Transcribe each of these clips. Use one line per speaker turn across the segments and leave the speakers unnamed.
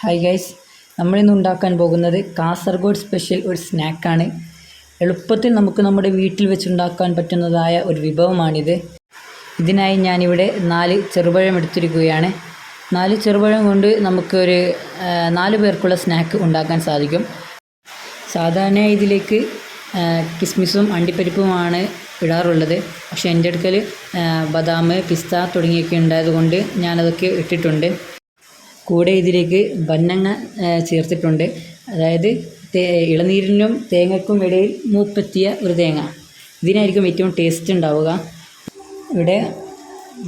Hi guys നമ്മളിന്ന് ഉണ്ടാക്കാൻ പോകുന്നത് കാസർഗോഡ് സ്പെഷ്യൽ ഒരു സ്നാക്കാണ് എളുപ്പത്തിൽ നമുക്ക് നമ്മുടെ വീട്ടിൽ വെച്ചുണ്ടാക്കാൻ പറ്റുന്നതായ ഒരു വിഭവമാണിത്. ഇതിനായി ഞാനിവിടെ നാല് ചെറുപഴം എടുത്തിരിക്കുകയാണ്. നാല് ചെറുപഴം കൊണ്ട് നമുക്കൊരു നാല് പേർക്കുള്ള സ്നാക്ക് ഉണ്ടാക്കാൻ സാധിക്കും. സാധാരണ ഇതിലേക്ക് കിസ്മിസും അണ്ടിപ്പരിപ്പുമാണ് ഇടാറുള്ളത്. പക്ഷേ എന്റെ അടുക്കൽ ബദാം പിസ്ത തുടങ്ങിയൊക്കെ ഉണ്ടായതുകൊണ്ട് ഞാനതൊക്കെ ഇട്ടിട്ടുണ്ട്. കൂടെ ഇതിലേക്ക് ബന്നങ്ങ ചേർത്തിട്ടുണ്ട്. അതായത് തേ ഇളനീരിനും തേങ്ങയ്ക്കും ഇടയിൽ മൂപ്പെത്തിയ ഒരു തേങ്ങ. ഇതിനായിരിക്കും ഏറ്റവും ടേസ്റ്റ് ഉണ്ടാവുക. ഇവിടെ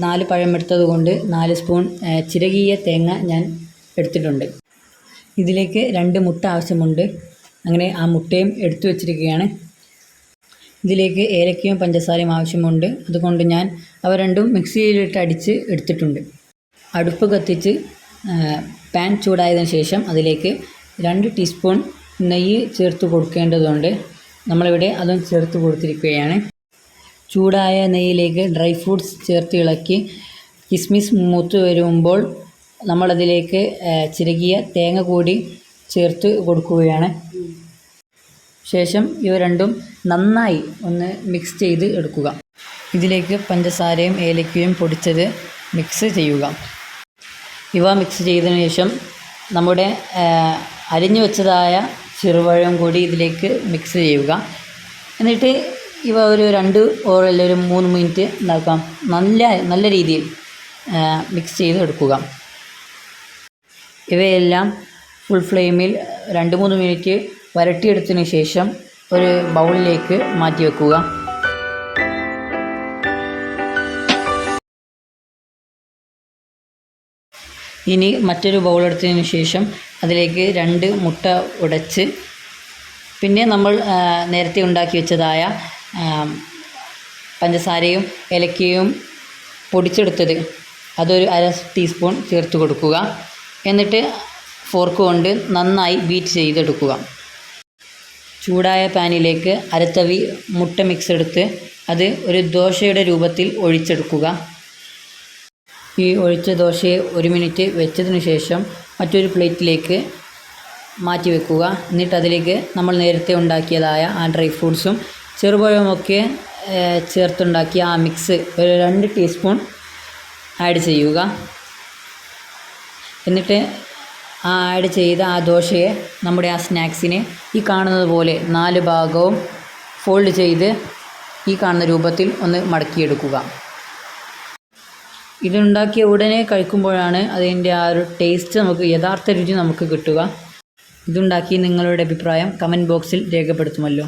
നാല് പഴം എടുത്തത് കൊണ്ട് നാല് സ്പൂൺ ചിരകിയ തേങ്ങ ഞാൻ എടുത്തിട്ടുണ്ട്. ഇതിലേക്ക് രണ്ട് മുട്ട ആവശ്യമുണ്ട്. അങ്ങനെ ആ മുട്ടയും എടുത്തു വച്ചിരിക്കുകയാണ്. ഇതിലേക്ക് ഏലക്കയും പഞ്ചസാരയും ആവശ്യമുണ്ട്. അതുകൊണ്ട് ഞാൻ അവ രണ്ടും മിക്സിയിലിട്ട് അടിച്ച് എടുത്തിട്ടുണ്ട്. അടുപ്പ് കത്തിച്ച് പാൻ ചൂടായതിനു ശേഷം അതിലേക്ക് രണ്ട് ടീസ്പൂൺ നെയ്യ് ചേർത്ത് കൊടുക്കേണ്ടതുണ്ട്. നമ്മളിവിടെ അതും ചേർത്ത് കൊടുത്തിരിക്കുകയാണ്. ചൂടായ നെയ്യിലേക്ക് ഡ്രൈ ഫ്രൂട്ട്സ് ചേർത്ത് ഇളക്കി കിസ്മിസ് മൂത്ത് വരുമ്പോൾ നമ്മളതിലേക്ക് ചിരകിയ തേങ്ങ കൂടി ചേർത്ത് കൊടുക്കുകയാണ്. ശേഷം ഇവ രണ്ടും നന്നായി ഒന്ന് മിക്സ് ചെയ്ത് എടുക്കുക. ഇതിലേക്ക് പഞ്ചസാരയും ഏലക്കയും പൊടിച്ചത് മിക്സ് ചെയ്യുക. ഇവ മിക്സ് ചെയ്തതിനു ശേഷം നമ്മുടെ അരിഞ്ഞു വെച്ചതായ ചെറുപഴം കൂടി ഇതിലേക്ക് മിക്സ് ചെയ്യുക. എന്നിട്ട് ഇവ ഒരു രണ്ട് ഓർ അല്ലെങ്കിൽ ഒരു മൂന്ന് മിനിറ്റ് എന്താക്കാം നല്ല നല്ല രീതിയിൽ മിക്സ് ചെയ്ത് എടുക്കുക ഇവയെല്ലാം ഫുൾ ഫ്ലെയിമിൽ രണ്ട് മൂന്ന് മിനിറ്റ് വരട്ടിയെടുത്തതിന് ശേഷം ഒരു ബൗളിലേക്ക് മാറ്റി വെക്കുക. ഇനി മറ്റൊരു ബൗൾ എടുത്തതിന് ശേഷം അതിലേക്ക് രണ്ട് മുട്ട ഉടച്ച് പിന്നെ നമ്മൾ നേരത്തെ ഉണ്ടാക്കി വെച്ചതായ പഞ്ചസാരയും ഏലക്കയും പൊടിച്ചെടുത്തത് അതൊരു അര ടീസ്പൂൺ ചേർത്ത് കൊടുക്കുക. എന്നിട്ട് ഫോർക്ക് കൊണ്ട് നന്നായി ബീറ്റ് ചെയ്തെടുക്കുക. ചൂടായ പാനിലേക്ക് അരത്തവി മുട്ട മിക്സ് എടുത്ത് അത് ഒരു ദോശയുടെ രൂപത്തിൽ ഒഴിച്ചെടുക്കുക. ഈ ഒഴിച്ച ദോശയെ ഒരു മിനിറ്റ് വെച്ചതിന് ശേഷം മറ്റൊരു പ്ലേറ്റിലേക്ക് മാറ്റി വെക്കുക. എന്നിട്ട് അതിലേക്ക് നമ്മൾ നേരത്തെ ഉണ്ടാക്കിയതായ ആ ഡ്രൈ ഫ്രൂട്ട്സും ചെറുപഴമൊക്കെ ചേർത്തുണ്ടാക്കിയ ആ മിക്സ് ഒരു രണ്ട് ടീസ്പൂൺ ആഡ് ചെയ്യുക. എന്നിട്ട് ആ ആഡ് ചെയ്ത ആ ദോശയെ നമ്മുടെ ആ സ്നാക്സിനെ ഈ കാണുന്നത് പോലെ നാല് ഭാഗവും ഫോൾഡ് ചെയ്ത് ഈ കാണുന്ന രൂപത്തിൽ ഒന്ന് മടക്കിയെടുക്കുക. ഇതുണ്ടാക്കിയ ഉടനെ കഴിക്കുമ്പോഴാണ് അതിന്റെ ആ ഒരു ടേസ്റ്റ് നമുക്ക് യഥാർത്ഥ രുചി നമുക്ക് കിട്ടുക. ഇതുണ്ടാക്കി നിങ്ങളുടെ അഭിപ്രായം കമന്റ് ബോക്സിൽ രേഖപ്പെടുത്തുമല്ലോ.